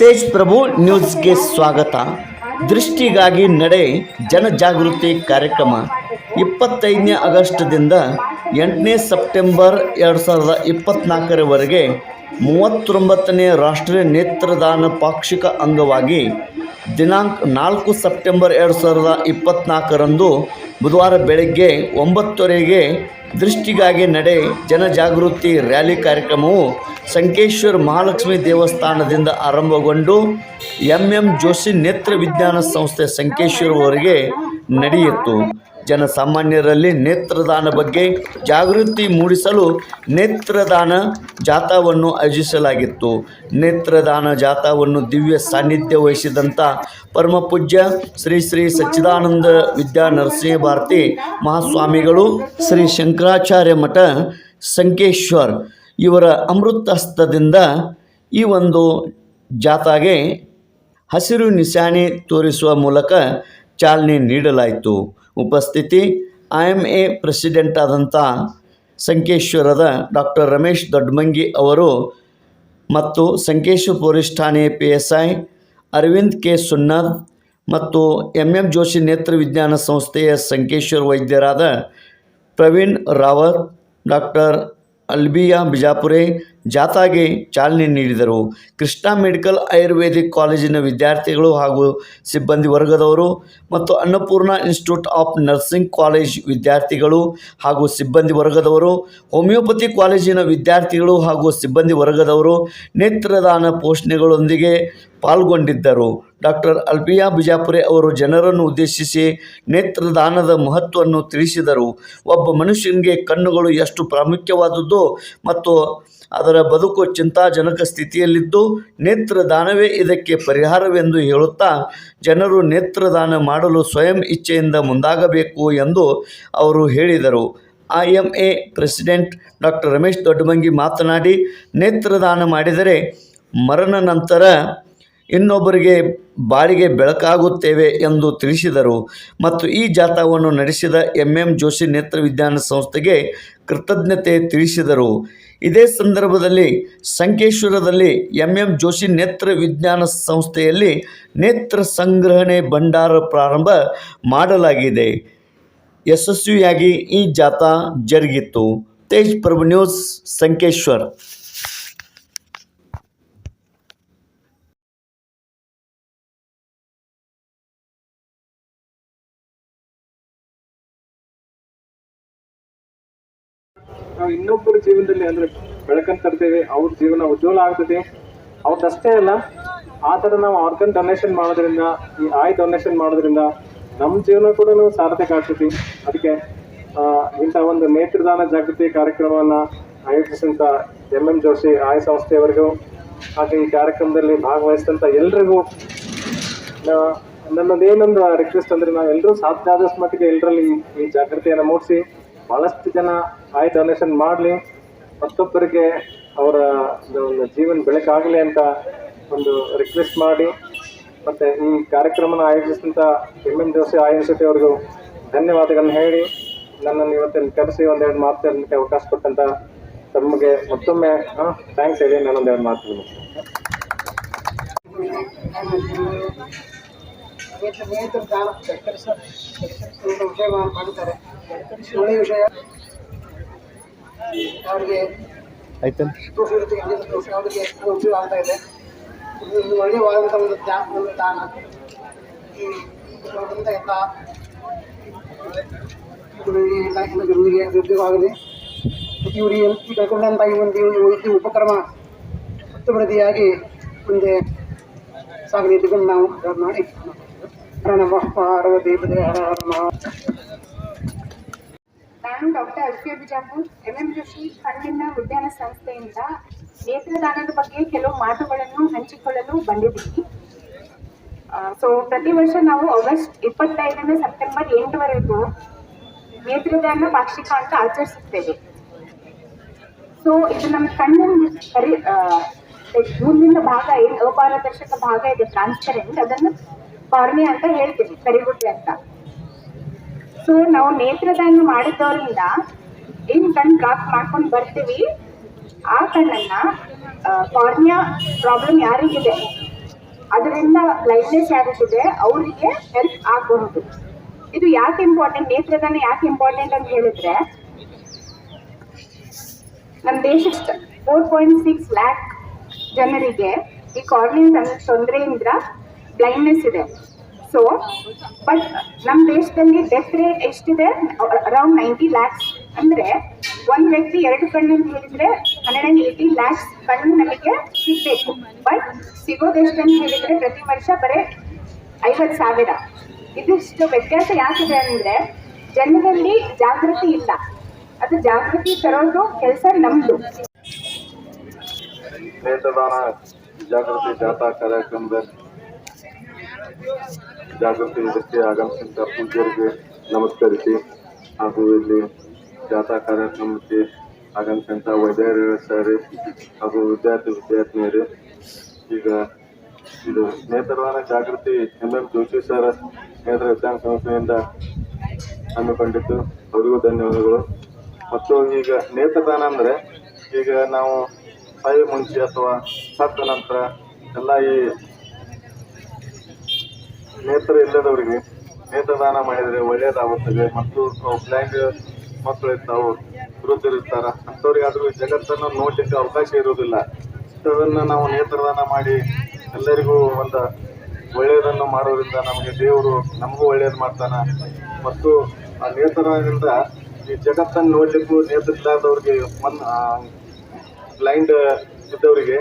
ತೇಜ್ ಪ್ರಭು ನ್ಯೂಸ್ಗೆ ಸ್ವಾಗತ. ದೃಷ್ಟಿಗಾಗಿ ನಡೆ ಜನಜಾಗೃತಿ ಕಾರ್ಯಕ್ರಮ. ಇಪ್ಪತ್ತೈದನೇ ಆಗಸ್ಟ್ದಿಂದ ಎಂಟನೇ ಸೆಪ್ಟೆಂಬರ್ ಎರಡು ಸಾವಿರದ ಇಪ್ಪತ್ತ್ನಾಲ್ಕರವರೆಗೆ ಮೂವತ್ತೊಂಬತ್ತನೇ ರಾಷ್ಟ್ರೀಯ ನೇತ್ರದಾನ ಪಾಕ್ಷಿಕ ಅಂಗವಾಗಿ ದಿನಾಂಕ ನಾಲ್ಕು ಸೆಪ್ಟೆಂಬರ್ ಎರಡು ಸಾವಿರದ ಇಪ್ಪತ್ತ್ನಾಲ್ಕರಂದು ಬುಧವಾರ ಬೆಳಗ್ಗೆ ಒಂಬತ್ತುವರೆಗೆ ದೃಷ್ಟಿಗಾಗಿ ನಡೆ ಜನಜಾಗೃತಿ ರ್ಯಾಲಿ ಕಾರ್ಯಕ್ರಮವು ಸಂಕೇಶ್ವರ ಮಹಾಲಕ್ಷ್ಮಿ ದೇವಸ್ಥಾನದಿಂದ ಆರಂಭಗೊಂಡು ಎಂ ಎಂ ಜೋಶಿ ನೇತ್ರ ವಿಜ್ಞಾನ ಸಂಸ್ಥೆ ಸಂಕೇಶ್ವರವರೆಗೆ ನಡೆಯಿತು. ಜನಸಾಮಾನ್ಯರಲ್ಲಿ ನೇತ್ರದಾನ ಬಗ್ಗೆ ಜಾಗೃತಿ ಮೂಡಿಸಲು ನೇತ್ರದಾನ ಜಾಥಾವನ್ನು ಆಯೋಜಿಸಲಾಗಿತ್ತು. ನೇತ್ರದಾನ ಜಾಥಾವನ್ನು ದಿವ್ಯ ಸಾನ್ನಿಧ್ಯ ವಹಿಸಿದಂಥ ಪರಮಪೂಜ್ಯ ಶ್ರೀ ಶ್ರೀ ಸಚ್ಚಿದಾನಂದ ವಿದ್ಯಾ ನರಸಿಂಹ ಭಾರತಿ ಮಹಾಸ್ವಾಮಿಗಳು ಶ್ರೀ ಶಂಕರಾಚಾರ್ಯ ಮಠ ಸಂಕೇಶ್ವರ್ ಇವರ ಅಮೃತಹಸ್ತದಿಂದ ಈ ಒಂದು ಜಾಥಾಗೆ ಹಸಿರು ನಿಶಾನೆ ತೋರಿಸುವ ಮೂಲಕ ಚಾಲನೆ ನೀಡಲಾಯಿತು. ಉಪಸ್ಥಿತಿ. ಐ ಎಂ ಎ ಪ್ರೆಸಿಡೆಂಟ್ ಆದಂಥ ಸಂಕೇಶ್ವರದ ಡಾಕ್ಟರ್ ರಮೇಶ್ ದೊಡ್ಡಮಂಗಿ ಅವರು ಮತ್ತು ಸಂಕೇಶ್ವರ ಪೊಲೀಸ್ ಠಾಣೆ P S I, Aravind K. Sunnad ಮತ್ತು ಎಂ ಎಂ ಜೋಶಿ ನೇತ್ರ ವಿಜ್ಞಾನ ಸಂಸ್ಥೆಯ ಸಂಕೇಶ್ವರ ವೈದ್ಯರಾದ ಪ್ರವೀಣ್ ರಾವತ್ ಡಾಕ್ಟರ್ ಅಲ್ಬಿಯಾ ಬಿಜಾಪುರೆ ಜಾಥಾಗೆ ಚಾಲನೆ ನೀಡಿದರು. ಕೃಷ್ಣ ಮೆಡಿಕಲ್ ಆಯುರ್ವೇದಿಕ್ ಕಾಲೇಜಿನ ವಿದ್ಯಾರ್ಥಿಗಳು ಹಾಗೂ ಸಿಬ್ಬಂದಿ ವರ್ಗದವರು ಮತ್ತು Annapurna institute of nursing college ವಿದ್ಯಾರ್ಥಿಗಳು ಹಾಗೂ ಸಿಬ್ಬಂದಿ ವರ್ಗದವರು, ಹೋಮಿಯೋಪತಿ ಕಾಲೇಜಿನ ವಿದ್ಯಾರ್ಥಿಗಳು ಹಾಗೂ ಸಿಬ್ಬಂದಿ ವರ್ಗದವರು ನೇತ್ರದಾನ ಪೋಷಣೆಗಳೊಂದಿಗೆ ಪಾಲ್ಗೊಂಡಿದ್ದರು. ಡಾಕ್ಟರ್ ಅಲ್ಪಿಯಾ ಬಿಜಾಪುರೆ ಅವರು ಜನರನ್ನು ಉದ್ದೇಶಿಸಿ ನೇತ್ರದಾನದ ಮಹತ್ವವನ್ನು ತಿಳಿಸಿದರು. ಒಬ್ಬ ಮನುಷ್ಯನಿಗೆ ಕಣ್ಣುಗಳು ಎಷ್ಟು ಪ್ರಾಮುಖ್ಯವಾದದ್ದು ಮತ್ತು ಅದರ ಬದುಕು ಚಿಂತಾಜನಕ ಸ್ಥಿತಿಯಲ್ಲಿದ್ದು ನೇತ್ರದಾನವೇ ಇದಕ್ಕೆ ಪರಿಹಾರವೆಂದು ಹೇಳುತ್ತಾ ಜನರು ನೇತ್ರದಾನ ಮಾಡಲು ಸ್ವಯಂ ಇಚ್ಛೆಯಿಂದ ಮುಂದಾಗಬೇಕು ಎಂದು ಅವರು ಹೇಳಿದರು. I M A president doctor Ramesh Doddamangi ಮಾತನಾಡಿ, ನೇತ್ರದಾನ ಮಾಡಿದರೆ ಮರಣ ನಂತರ ಇನ್ನೊಬ್ಬರಿಗೆ ಬಾಳಿಗೆ ಬೆಳಕಾಗುತ್ತೇವೆ ಎಂದು ತಿಳಿಸಿದರು ಮತ್ತು ಈ ಜಾಥಾವನ್ನು ನಡೆಸಿದ ಎಂ ಎಂ ಜೋಶಿ ನೇತ್ರ ವಿಜ್ಞಾನ ಸಂಸ್ಥೆಗೆ ಕೃತಜ್ಞತೆ ತಿಳಿಸಿದರು. ಇದೇ ಸಂದರ್ಭದಲ್ಲಿ ಸಂಕೇಶ್ವರದಲ್ಲಿ ಎಂ ಎಂ ಜೋಶಿ ನೇತ್ರ ವಿಜ್ಞಾನ ಸಂಸ್ಥೆಯಲ್ಲಿ ನೇತ್ರ ಸಂಗ್ರಹಣೆ ಭಂಡಾರ ಪ್ರಾರಂಭ ಮಾಡಲಾಗಿದೆ. ಯಶಸ್ವಿಯಾಗಿ ಈ ಜಾಥಾ ಜರುಗಿತು. ತೇಜ್ ಪ್ರಭು ನ್ಯೂಸ್ ಸಂಕೇಶ್ವರ್. ನಾವು ಇನ್ನೊಬ್ಬರ ಜೀವನದಲ್ಲಿ ಅಂದ್ರೆ ಬೆಳಕನ್ನು ತರ್ತೇವೆ, ಅವ್ರ ಜೀವನ ಉಜ್ವಲ ಆಗ್ತದೆ. ಅವ್ರದ್ದಷ್ಟೇ ಅಲ್ಲ, ಆ ಥರ ನಾವು ಆರ್ಗನ್ ಡೊನೇಷನ್ ಮಾಡೋದ್ರಿಂದ, ಈ ಆಯ್ ಡೊನೇಷನ್ ಮಾಡೋದ್ರಿಂದ ನಮ್ಮ ಜೀವನ ಕೂಡ ಸಾರ್ಥಕ ಆಗ್ತದೆ. ಅದಕ್ಕೆ ಇಂಥ ಒಂದು ನೇತ್ರದಾನ ಜಾಗೃತಿ ಕಾರ್ಯಕ್ರಮವನ್ನ ಆಯೋಜಿಸಿದಂಥ ಎಂ ಎಂ ಜೋಶಿ ಆಯ್ ಸಂಸ್ಥೆಯವರಿಗೂ, ಹಾಗೆ ಈ ಕಾರ್ಯಕ್ರಮದಲ್ಲಿ ಭಾಗವಹಿಸಿದಂಥ ಎಲ್ರಿಗೂ ನನ್ನೊಂದೇನೊಂದು ರಿಕ್ವೆಸ್ಟ್ ಅಂದ್ರೆ ನಾವು ಎಲ್ಲರೂ ಸಾಧ್ಯ ಆದಷ್ಟು ಮಟ್ಟಿಗೆ ಎಲ್ಲರಲ್ಲಿ ಈ ಜಾಗೃತಿಯನ್ನು ಮೂಡಿಸಿ ಬಹಳಷ್ಟು ಜನ ಆಯ್ ಡೊನೇಷನ್ ಮಾಡಲಿ ಮತ್ತೊಬ್ಬರಿಗೆ ಅವರ ಒಂದು ಜೀವನ ಬೆಳಕಾಗಲಿ ಅಂತ ಒಂದು ರಿಕ್ವೆಸ್ಟ್ ಮಾಡಿ ಮತ್ತೆ ಈ ಕಾರ್ಯಕ್ರಮನ ಆಯೋಜಿಸಿದಂಥ ಎಂ ಎಂ ಜೋಶಿ ಧನ್ಯವಾದಗಳನ್ನ ಹೇಳಿ ನನ್ನನ್ನು ಇವತ್ತಿನ ಕರೆಸಿ ಒಂದೆರಡು ಮಾತಾಡಲಿಕ್ಕೆ ಅವಕಾಶ ಕೊಟ್ಟಂತ ತಮಗೆ ಮತ್ತೊಮ್ಮೆ ಥ್ಯಾಂಕ್ಸ್ ಹೇಳಿ ನಾನೊಂದೆರಡು ಮಾತು ಮುಗಿಸ್ತೇನೆ. ನೇತ್ರ ಒಳ್ಳೆಯ ವಿಷಯ. ಅವರಿಗೆ ಅವರಿಗೆ ಉಪಯೋಗ ಆಗ್ತಾ ಇದೆ. ಒಂದು ಒಳ್ಳೆಯವಾದಂಥ ಒಂದು ಜ್ಞಾನ ಒಂದು ದಾನ. ಈ ಎಲ್ಲ ಉದ್ಯೋಗವಾಗಲಿ ಇವರಿಗೆ ಈ ಒಂದು ಈ ಉಪಕ್ರಮ ಮುಂದುವರೆದಿಯಾಗಿ ಮುಂದೆ ಸಾಗಲಿ ನಾವು ಮಾಡಿ. ನಮಃ ಪಾರ್ವತಿ ಹರ ನಾನು doctor Alfiya Bijapur M M Joshi ಕಣ್ಣಿನ ಉದ್ಯಾನ ಸಂಸ್ಥೆಯಿಂದ ನೇತ್ರದಾನದ ಬಗ್ಗೆ ಕೆಲವು ಮಾತುಗಳನ್ನು ಹಂಚಿಕೊಳ್ಳಲು ಬಂದಿದ್ದೀನಿ. ಸೊ ಪ್ರತಿ ವರ್ಷ ನಾವು ಆಗಸ್ಟ್ ಇಪ್ಪತ್ತೈದನೇ ಸೆಪ್ಟೆಂಬರ್ ಎಂಟುವರೆಗೂ ನೇತ್ರದಾನ ಪಾಕ್ಷಿಕ ಅಂತ ಆಚರಿಸುತ್ತೇವೆ. ಸೊ ಇದು ನಮ್ಮ ಕಣ್ಣಿನ ಪರಿ ಮುಂದಿನ ಭಾಗ ಏನು, ಅಪಾರದರ್ಶಕ ಭಾಗ ಇದೆ ಟ್ರಾನ್ಸ್ಪರೆಂಟ್ ಅದನ್ನು ಕಾರ್ನಿಯಾ ಅಂತ ಹೇಳ್ತೀವಿ, ಕರಿಗುಡ್ಡೆ ಅಂತ. ಸೊ ನಾವು ನೇತ್ರದಾನ ಮಾಡಿದವರಿಂದ ಏನ್ ಕಣ್ ಡ್ರಾಪ್ ಮಾಡ್ಕೊಂಡು ಬರ್ತೀವಿ. ಆ ಕಣ್ಣನ್ನ ಕಾರ್ನಿಯಾ ಪ್ರಾಬ್ಲಮ್ ಯಾರಿಗಿದೆ? ಅದರಿಂದ ಬ್ಲೈಂಡ್ನೆಸ್ ಯಾರಿಗಿದೆ? ಅವರಿಗೆ ಹೆಲ್ಪ್ ಆಗಬಹುದು. ಇದು ಯಾಕೆ ಇಂಪಾರ್ಟೆಂಟ್ ನೇತ್ರದಾನ ಯಾಕೆ ಇಂಪಾರ್ಟೆಂಟ್ ಅಂತ ಹೇಳಿದ್ರೆ ನಮ್ಮ ದೇಶದ ಫೋರ್ ಪಾಯಿಂಟ್ ಸಿಕ್ಸ್ ಲ್ಯಾಕ್ ಜನರಿಗೆ ಈ ಕಾರ್ನಿಯನ್ ತೊಂದರೆಯಿಂದ ಬ್ಲೈಂಡ್ನೆಸ್ ಇದೆ. ಸೊ ಬಟ್ ನಮ್ಮ ದೇಶದಲ್ಲಿ ಡೆತ್ ರೇಟ್ ಎಷ್ಟಿದೆ? ಅರೌಂಡ್ ನೈಂಟಿ ಲ್ಯಾಕ್ಸ್ ಅಂದರೆ ಒಂದು ವ್ಯಕ್ತಿ ಎರಡು ಕಣ್ಣು ಅಂತ ಹೇಳಿದ್ರೆ ಹಂಡ್ರೆಡ್ ಆ್ಯಂಡ್ ಏಯ್ಟಿ ಲ್ಯಾಕ್ಸ್ ಕಣ್ಣು ನಮಗೆ ಸಿಗಬೇಕು. ಬಟ್ ಸಿಗೋ ಎಷ್ಟು ಹೇಳಿದರೆ ಪ್ರತಿ ವರ್ಷ ಬರೀ ಐವತ್ತು ಸಾವಿರ. ಇದಿಷ್ಟು ವ್ಯತ್ಯಾಸ ಯಾಕಿದೆ ಅಂದರೆ ಜನರಲ್ಲಿ ಜಾಗೃತಿ ಇಲ್ಲ. ಅದು ಜಾಗೃತಿ ತರೋದು ಕೆಲಸ ನಮ್ಮದು ಜಾಗೃತಿ ಜಾಥಾ ಕಾರ್ಯಕ್ರಮದ ಜಾಗೃತಿ ಇದಕ್ಕೆ ಆಗಮಿಸಿದ ಪೂಜ್ಯರಿಗೆ ನಮಸ್ಕರಿಸಿ ಹಾಗೂ ಇಲ್ಲಿ ಜಾಥಾ ಕಾರ್ಯಕ್ರಮಕ್ಕೆ ಆಗಮಿಸಿದಂಥ ವೈದ್ಯರು, ಸರ್ ಹಾಗೂ ವಿದ್ಯಾರ್ಥಿ ವಿದ್ಯಾರ್ಥಿನಿಯರು, ಈಗ ಇದು ನೇತ್ರದಾನ ಜಾಗೃತಿ ಎಂ ಎಂ ಜೋಶಿ ಸರ್ ನೇತ್ರ ವಿಜ್ಞಾನ ಸಂಸ್ಥೆಯಿಂದ ಹಮ್ಮಿಕೊಂಡಿದ್ದು. ಅವರಿಗೂ ಧನ್ಯವಾದಗಳು. ಮತ್ತು ಈಗ ನೇತ್ರದಾನ ಅಂದರೆ ಈಗ ನಾವು ಸಾಯಿ ಮುಂಚೆ ಅಥವಾ ಸತ್ತ ನಂತರ ಎಲ್ಲ ಈ ನೇತ್ರ ಇಲ್ಲದವರಿಗೆ ನೇತ್ರದಾನ ಮಾಡಿದರೆ ಒಳ್ಳೆಯದಾಗುತ್ತದೆ. ಮತ್ತು ಬ್ಲೈಂಡ್ ಮಕ್ಕಳು ಇರ್ತಾವೆ ವೃದ್ಧರಿರ್ತಾರ, ಅಂಥವ್ರಿಗಾದರೂ ಜಗತ್ತನ್ನು ನೋಡಲಿಕ್ಕೆ ಅವಕಾಶ ಇರುವುದಿಲ್ಲ. ಅದನ್ನು ನಾವು ನೇತ್ರದಾನ ಮಾಡಿ ಎಲ್ಲರಿಗೂ ಒಂದು ಒಳ್ಳೆಯದನ್ನು ಮಾಡೋದ್ರಿಂದ ನಮಗೆ ದೇವರು ನಮಗೂ ಒಳ್ಳೆಯದು ಮಾಡ್ತಾನೆ. ಮತ್ತು ಆ ನೇತ್ರದಾನದಿಂದ ಈ ಜಗತ್ತನ್ನು ನೋಡಲಿಕ್ಕೂ ನೇತ್ರ ಇಲ್ಲದವ್ರಿಗೆ, ಮನ್ ಬ್ಲೈಂಡ್ ಇದ್ದವರಿಗೆ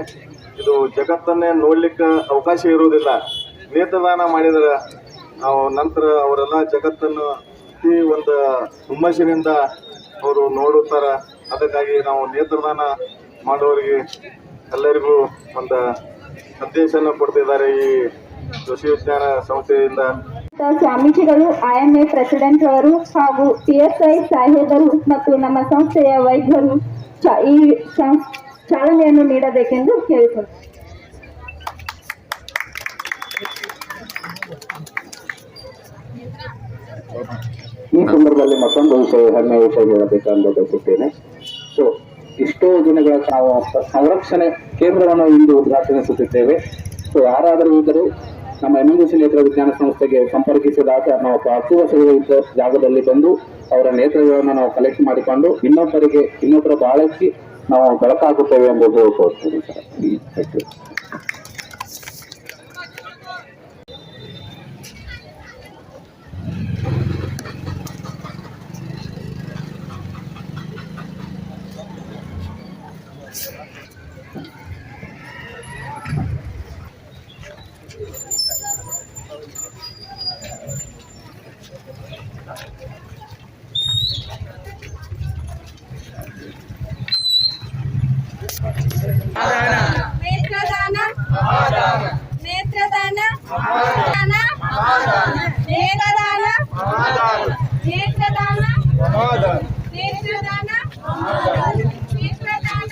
ಇದು ಜಗತ್ತನ್ನೇ ನೋಡ್ಲಿಕ್ಕೆ ಅವಕಾಶ ಇರುವುದಿಲ್ಲ. ನೇತ್ರದಾನ ಮಾಡಿದರೆ ನಾವು ನಂತರ ಅವರೆಲ್ಲ ಜಗತ್ತನ್ನು ಈ ಒಂದು ಹುಮ್ಮಸ್ಸಿನಿಂದ ಅವರು ನೋಡುತ್ತಾರೆ. ಅದಕ್ಕಾಗಿ ನಾವು ನೇತ್ರದಾನ ಮಾಡುವವರಿಗೆ ಎಲ್ಲರಿಗೂ ಒಂದು ಸಂದೇಶನ ಕೊಡ್ತಿದ್ದಾರೆ ಈ ಕೃಷಿ ವಿಜ್ಞಾನ ಸಂಸ್ಥೆಯಿಂದ. ಸ್ವಾಮೀಜಿಗಳು ಐಎಂಎ ಪ್ರೆಸಿಡೆಂಟ್ ಅವರು ಹಾಗೂ ಪಿಎಸ್ಐ ಸಾಹೇಬರು ಮತ್ತು ನಮ್ಮ ಸಂಸ್ಥೆಯ ವೈದ್ಯರು ಈ ಚಾಲನೆಯನ್ನು ನೀಡಬೇಕೆಂದು ಕೇಳಿಕೊಳ್ಳುತ್ತೇನೆ. ಈ ಸಂದರ್ಭದಲ್ಲಿ ಮತ್ತೊಂದು ವಿಷಯ ಹೆಮ್ಮೆಯ ವಿಷಯ ಹೇಳಬೇಕೆಂದು ಬಯಸುತ್ತೇನೆ. ಸೊ ಎಷ್ಟೋ ದಿನಗಳ ನಾವು ಸಂರಕ್ಷಣೆ ಕೇಂದ್ರವನ್ನು ಇಂದು ಉದ್ಘಾಟನಿಸುತ್ತಿದ್ದೇವೆ ಸೊ ಯಾರಾದರೂ ಇದ್ದರೂ ನಮ್ಮ ಎಮ್ಎಂಸಿ ನೇತ್ರ ವಿಜ್ಞಾನ ಸಂಸ್ಥೆಗೆ ಸಂಪರ್ಕಿಸಿದಾಗ ನಾವು ವರ್ಷಗಳ ಇದ್ದ ಜಾಗದಲ್ಲಿ ಬಂದು ಅವರ ನೇತ್ರಗಳನ್ನು ನಾವು ಕಲೆಕ್ಟ್ ಮಾಡಿಕೊಂಡು ಇನ್ನೊಬ್ಬರಿಗೆ, ಇನ್ನೊಬ್ಬರ ಬಾಳಕ್ಕೆ ನಾವು ಬೆಳಕಾಗುತ್ತೇವೆ ಎಂಬುದು ತೋರಿಸ್ತೀನಿ ಸರ್ ಥ್ಯಾಂಕ್ ಯು ನೇತ್ರದಾನ ನೇತ್ರದಾನ ನೇತ್ರದಾನ ನೇತ್ರದಾನ ನೇತ್ರದಾನ ನೇತ್ರದಾನ